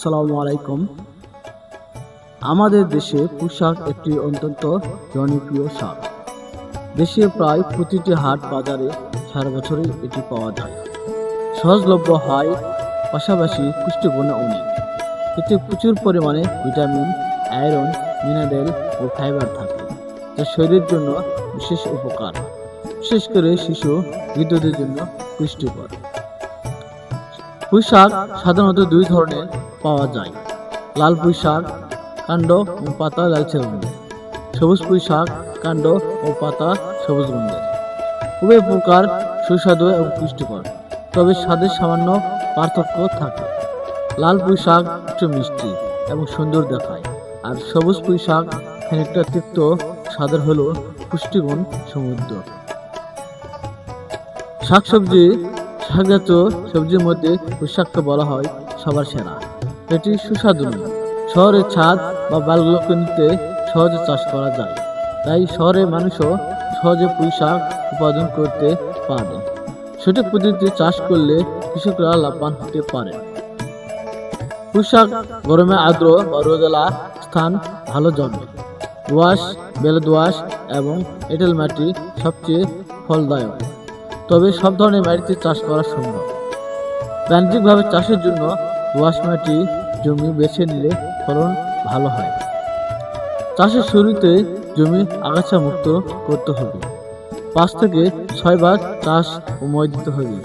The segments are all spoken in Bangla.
আসসালামু আলাইকুম। আমাদের দেশে পোশাক একটি অত্যন্ত জনপ্রিয় শাক। দেশে প্রায় প্রতিটি হাট বাজারে সারা বছরই এটি পাওয়া যায়। সহজলভ্য হয়, পাশাপাশি পুষ্টিগুণে অনেক এতে প্রচুর পরিমাণে ভিটামিন, আয়রন, মিনারেল ও ফাইবার থাকে, যা শরীরের জন্য বিশেষ উপকার। বিশেষ করে শিশু বিদ্যুতের জন্য পুষ্টিকর। পুঁই সাধারণত দুই ধরনের পাওয়া যায়। লাল পুঁই শাক, কাণ্ড ও পাতা লালচে রঙের সবুজ পুঁই শাক, কাণ্ড ও পাতা সবুজ রঙের উভয় প্রকার সুস্বাদু এবং পুষ্টিকর, তবে স্বাদের সামান্য পার্থক্য থাকে। লাল পুঁই শাক একটু মিষ্টি এবং সুন্দর দেখায়, আর সবুজ পুঁই শাক খানিকটা তিক্ত স্বাদের হলো পুষ্টিগুণ সমৃদ্ধ। শাকসবজি, শাকজাতীয় সবজির মধ্যে পুঁইশাককে বলা হয় সবার সেরা। এটি সুস্বাদু নয়। শহরের ছাদ বা বালগুলোকে নিতে সহজে চাষ করা যায়। তাই শহরের মানুষও সহজে শাক উৎপাদন করতে পারে। সঠিক পদ্ধতিতে চাষ করলে কৃষকরা লাভবান হতে পারে। পুঁই শাক গরমে আর্দ্র বা রোদেলা স্থান ভালো জন্মে। দোয়াশ বেলে দোয়াশ এবং এঁটেল মাটি সবচেয়ে ফলদায়ক। তবে সব ধরনের মাটিতে চাষ করা সম্ভব। বাণিজ্যিকভাবে চাষের জন্য দোআঁশ মাটি জমি বেছে নিলে ফলন ভালো হয়। চাষের শুরুতে জমি আগাছা মুক্ত করতে হবে। পাঁচ থেকে ছয় বার চাষ ও দিতে হবে।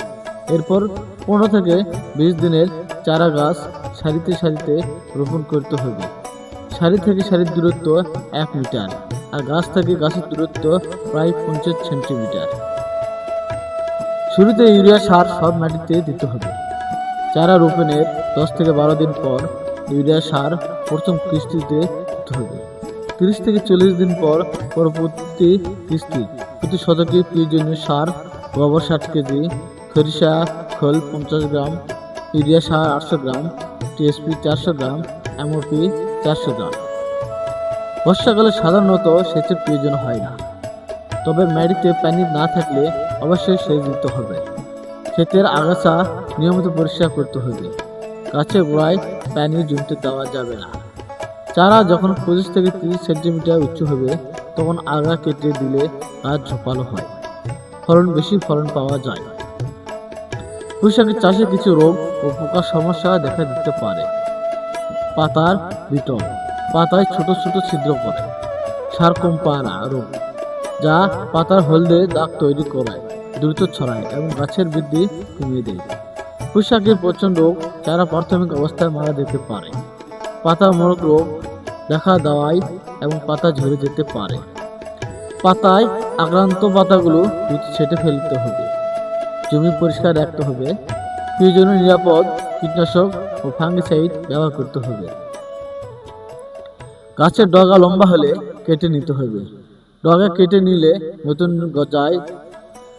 এরপর পনেরো থেকে বিশ দিনের চারা গাছ সারিতে সারিতে রোপণ করতে হবে। সারি থেকে সারির দূরত্ব এক মিটার আর গাছ থেকে গাছের দূরত্ব প্রায় পঞ্চাশ সেন্টিমিটার। শুরুতে ইউরিয়া সার সব মাটিতে দিতে হবে। চারা রোপণের দশ থেকে বারো দিন পর ইউরিয়া সার প্রথম কিস্তিতে হবে তিরিশ থেকে চল্লিশ দিন পর পরবর্তী কিস্তি প্রতি শতকে প্রয়োজনীয় সার গোবর ষাট কেজি সরিষা খোল পঞ্চাশ গ্রাম, ইউরিয়া সার আটশো গ্রাম, টিএসপি চারশো গ্রাম, এমওপি চারশো গ্রাম। বর্ষাকালে সাধারণত সেচের প্রয়োজন হয় না। তবে মাটিতে পানি না থাকলে অবশ্যই সেচ দিতে হবে। ক্ষেতের আগাছা নিয়মিত পরিষ্কার করতে হবে। গাছের গোড়ায় পানি জমতে দেওয়া যাবে না। চারা যখন পঁচিশ থেকে তিরিশ সেন্টিমিটার উঁচু হবে, তখন আগা কেটে দিলে গাছ ঝোপালো হয়। ফলন বেশি ফলন পাওয়া যায়। পুঁইশাকের চাষে কিছু রোগ ও পোকার সমস্যা দেখা দিতে পারে। পাতার বিটল। পাতায় ছোট ছোট ছিদ্র করে সারকম্পানা রোগ, যা পাতার হলদে দাগ তৈরি করায়। দ্রুত ছড়ায় এবং গাছের বৃদ্ধি কমিয়ে দেয়। পুঁইশাকের পচন রোগ চারা প্রাথমিক অবস্থায় মারা যেতে পারে। পাতা মোড়ক রোগ দেখা দেওয়ায় এবং পাতা ঝরে যেতে পারে। পাতায় আক্রান্ত পাতাগুলো দ্রুত ছেটে ফেলতে হবে। জমি পরিষ্কার রাখতে হবে। প্রয়োজনীয় নিরাপদ কীটনাশক ও ফাঙ্গিসাইড ব্যবহার করতে হবে। গাছের ডগা লম্বা হলে কেটে নিতে হবে। ডগা কেটে নিলে নতুন গজায়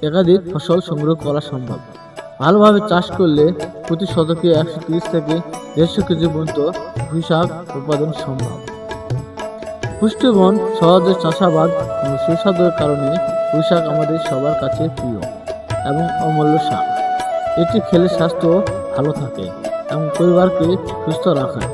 একাধিক ফসল সংগ্রহ করা সম্ভব। ভালোভাবে চাষ করলে প্রতি শতকে একশো তিরিশ থেকে দেড়শো কেজি পর্যন্ত কৃষক উৎপাদন সম্ভব। পুষ্টিগুণ সহজে চাষাবাদ ও সুস্বাদের কারণে কৃষক আমাদের সবার কাছে প্রিয় এবং অমূল্য শাক এটি খেলে স্বাস্থ্য ভালো থাকে এবং পরিবারকে সুস্থ রাখায়